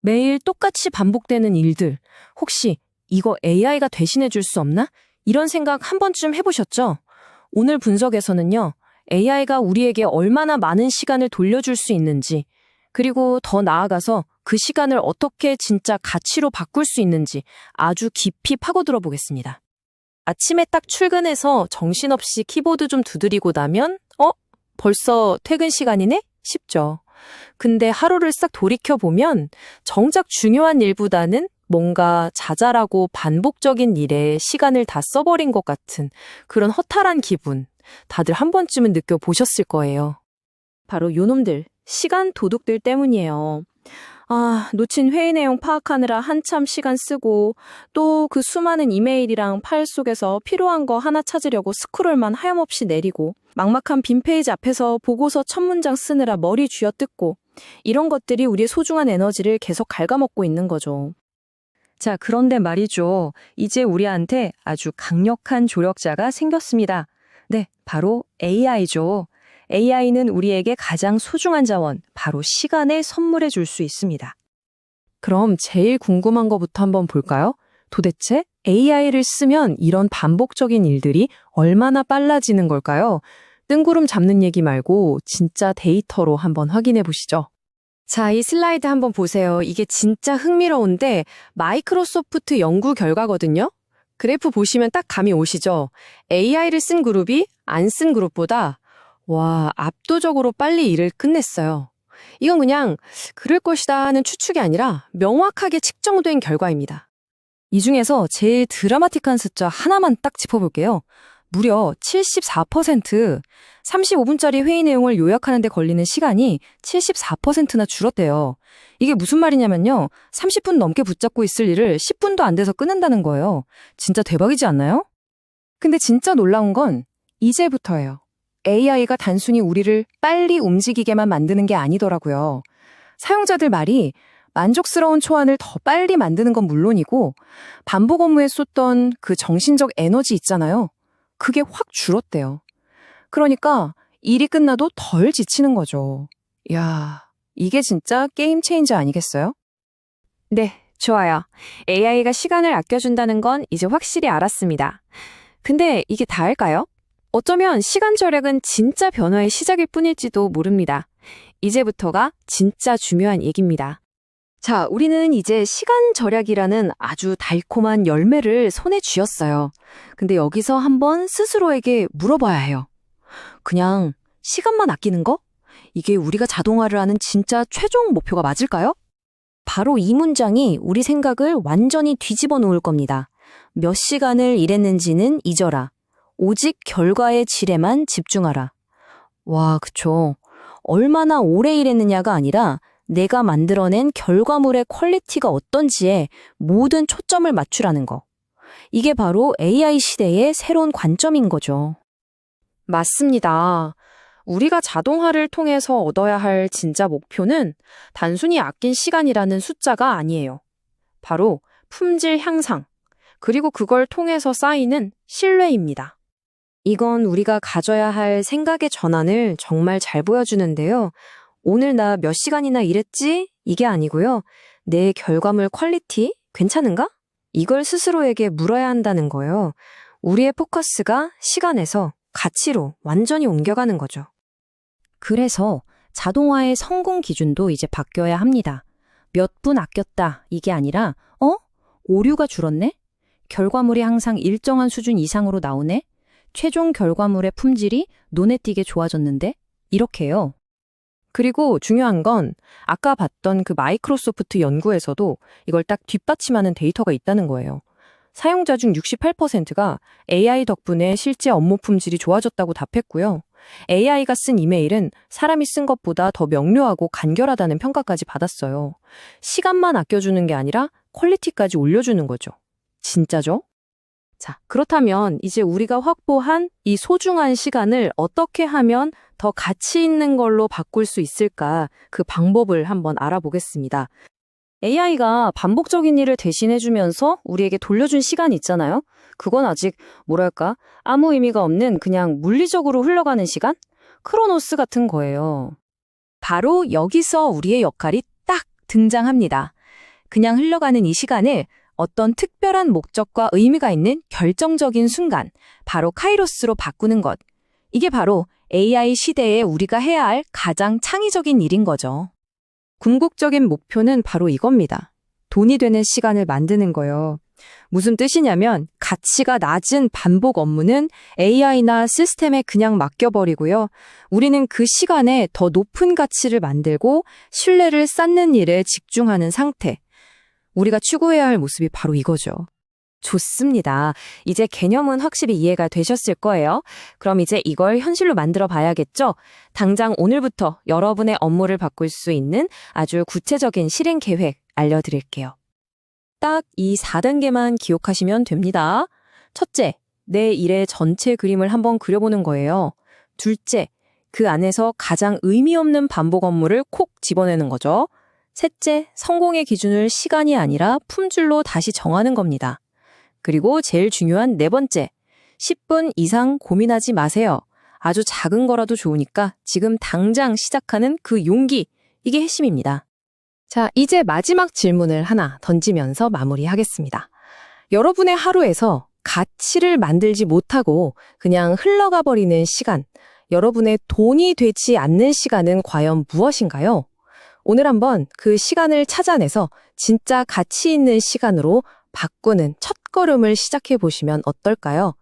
매일 똑같이 반복되는 일들. 혹시 이거 AI가 대신해 줄 수 없나? 이런 생각 한 번쯤 해보셨죠? 오늘 분석에서는요, AI가 우리에게 얼마나 많은 시간을 돌려줄 수 있는지, 그리고 더 나아가서 그 시간을 어떻게 진짜 가치로 바꿀 수 있는지 아주 깊이 파고들어 보겠습니다. 아침에 딱 출근해서 정신없이 키보드 좀 두드리고 나면, 어? 벌써 퇴근 시간이네? 싶죠. 근데 하루를 싹 돌이켜보면 정작 중요한 일보다는 뭔가 자잘하고 반복적인 일에 시간을 다 써버린 것 같은 그런 허탈한 기분 다들 한 번쯤은 느껴보셨을 거예요. 바로 요놈들, 시간 도둑들 때문이에요. 아, 놓친 회의 내용 파악하느라 한참 시간 쓰고 또 그 수많은 이메일이랑 파일 속에서 필요한 거 하나 찾으려고 스크롤만 하염없이 내리고 막막한 빈 페이지 앞에서 보고서 첫 문장 쓰느라 머리 쥐어뜯고 이런 것들이 우리의 소중한 에너지를 계속 갉아먹고 있는 거죠. 자, 그런데 말이죠. 이제 우리한테 아주 강력한 조력자가 생겼습니다. 네, 바로 AI죠. AI는 우리에게 가장 소중한 자원, 바로 시간을 선물해 줄 수 있습니다. 그럼 제일 궁금한 것부터 한번 볼까요? 도대체 AI를 쓰면 이런 반복적인 일들이 얼마나 빨라지는 걸까요? 뜬구름 잡는 얘기 말고 진짜 데이터로 한번 확인해 보시죠. 자, 이 슬라이드 한번 보세요. 이게 진짜 흥미로운데 마이크로소프트 연구 결과거든요. 그래프 보시면 딱 감이 오시죠? AI를 쓴 그룹이 안 쓴 그룹보다 와, 압도적으로 빨리 일을 끝냈어요. 이건 그냥 그럴 것이다 하는 추측이 아니라 명확하게 측정된 결과입니다. 이 중에서 제일 드라마틱한 숫자 하나만 딱 짚어볼게요. 무려 74%, 35분짜리 회의 내용을 요약하는 데 걸리는 시간이 74%나 줄었대요. 이게 무슨 말이냐면요. 30분 넘게 붙잡고 있을 일을 10분도 안 돼서 끊는다는 거예요. 진짜 대박이지 않나요? 근데 진짜 놀라운 건 이제부터예요. AI가 단순히 우리를 빨리 움직이게만 만드는 게 아니더라고요. 사용자들 말이 만족스러운 초안을 더 빨리 만드는 건 물론이고 반복 업무에 쏟던 그 정신적 에너지 있잖아요. 그게 확 줄었대요. 그러니까 일이 끝나도 덜 지치는 거죠. 야, 이게 진짜 게임 체인저 아니겠어요? 네, 좋아요. AI가 시간을 아껴준다는 건 이제 확실히 알았습니다. 근데 이게 다일까요? 어쩌면 시간 절약은 진짜 변화의 시작일 뿐일지도 모릅니다. 이제부터가 진짜 중요한 얘기입니다. 자, 우리는 이제 시간 절약이라는 아주 달콤한 열매를 손에 쥐었어요. 근데 여기서 한번 스스로에게 물어봐야 해요. 그냥 시간만 아끼는 거? 이게 우리가 자동화를 하는 진짜 최종 목표가 맞을까요? 바로 이 문장이 우리 생각을 완전히 뒤집어 놓을 겁니다. 몇 시간을 일했는지는 잊어라. 오직 결과의 질에만 집중하라. 와, 그쵸. 얼마나 오래 일했느냐가 아니라 내가 만들어낸 결과물의 퀄리티가 어떤지에 모든 초점을 맞추라는 거. 이게 바로 AI 시대의 새로운 관점인 거죠. 맞습니다. 우리가 자동화를 통해서 얻어야 할 진짜 목표는 단순히 아낀 시간이라는 숫자가 아니에요. 바로 품질 향상, 그리고 그걸 통해서 쌓이는 신뢰입니다. 이건 우리가 가져야 할 생각의 전환을 정말 잘 보여주는데요. 오늘 나 몇 시간이나 일했지? 이게 아니고요. 내 결과물 퀄리티 괜찮은가? 이걸 스스로에게 물어야 한다는 거예요. 우리의 포커스가 시간에서 가치로 완전히 옮겨가는 거죠. 그래서 자동화의 성공 기준도 이제 바뀌어야 합니다. 몇 분 아꼈다 이게 아니라 어? 오류가 줄었네? 결과물이 항상 일정한 수준 이상으로 나오네? 최종 결과물의 품질이 눈에 띄게 좋아졌는데? 이렇게요. 그리고 중요한 건 아까 봤던 그 마이크로소프트 연구에서도 이걸 딱 뒷받침하는 데이터가 있다는 거예요. 사용자 중 68%가 AI 덕분에 실제 업무 품질이 좋아졌다고 답했고요. AI가 쓴 이메일은 사람이 쓴 것보다 더 명료하고 간결하다는 평가까지 받았어요. 시간만 아껴주는 게 아니라 퀄리티까지 올려주는 거죠. 진짜죠? 자, 그렇다면 이제 우리가 확보한 이 소중한 시간을 어떻게 하면 더 가치 있는 걸로 바꿀 수 있을까 그 방법을 한번 알아보겠습니다. AI가 반복적인 일을 대신해주면서 우리에게 돌려준 시간 있잖아요? 그건 아직 뭐랄까 아무 의미가 없는 그냥 물리적으로 흘러가는 시간? 크로노스 같은 거예요. 바로 여기서 우리의 역할이 딱 등장합니다. 그냥 흘러가는 이 시간을 어떤 특별한 목적과 의미가 있는 결정적인 순간, 바로 카이로스로 바꾸는 것. 이게 바로 AI 시대에 우리가 해야 할 가장 창의적인 일인 거죠. 궁극적인 목표는 바로 이겁니다. 돈이 되는 시간을 만드는 거요. 무슨 뜻이냐면 가치가 낮은 반복 업무는 AI나 시스템에 그냥 맡겨버리고요. 우리는 그 시간에 더 높은 가치를 만들고 신뢰를 쌓는 일에 집중하는 상태. 우리가 추구해야 할 모습이 바로 이거죠. 좋습니다. 이제 개념은 확실히 이해가 되셨을 거예요. 그럼 이제 이걸 현실로 만들어 봐야겠죠? 당장 오늘부터 여러분의 업무를 바꿀 수 있는 아주 구체적인 실행 계획 알려드릴게요. 딱 이 4단계만 기억하시면 됩니다. 첫째, 내 일의 전체 그림을 한번 그려보는 거예요. 둘째, 그 안에서 가장 의미 없는 반복 업무를 콕 집어내는 거죠. 셋째, 성공의 기준을 시간이 아니라 품질로 다시 정하는 겁니다. 그리고 제일 중요한 네 번째, 10분 이상 고민하지 마세요. 아주 작은 거라도 좋으니까 지금 당장 시작하는 그 용기, 이게 핵심입니다. 자, 이제 마지막 질문을 하나 던지면서 마무리하겠습니다. 여러분의 하루에서 가치를 만들지 못하고 그냥 흘러가 버리는 시간, 여러분의 돈이 되지 않는 시간은 과연 무엇인가요? 오늘 한번 그 시간을 찾아내서 진짜 가치 있는 시간으로 바꾸는 첫 걸음을 시작해 보시면 어떨까요?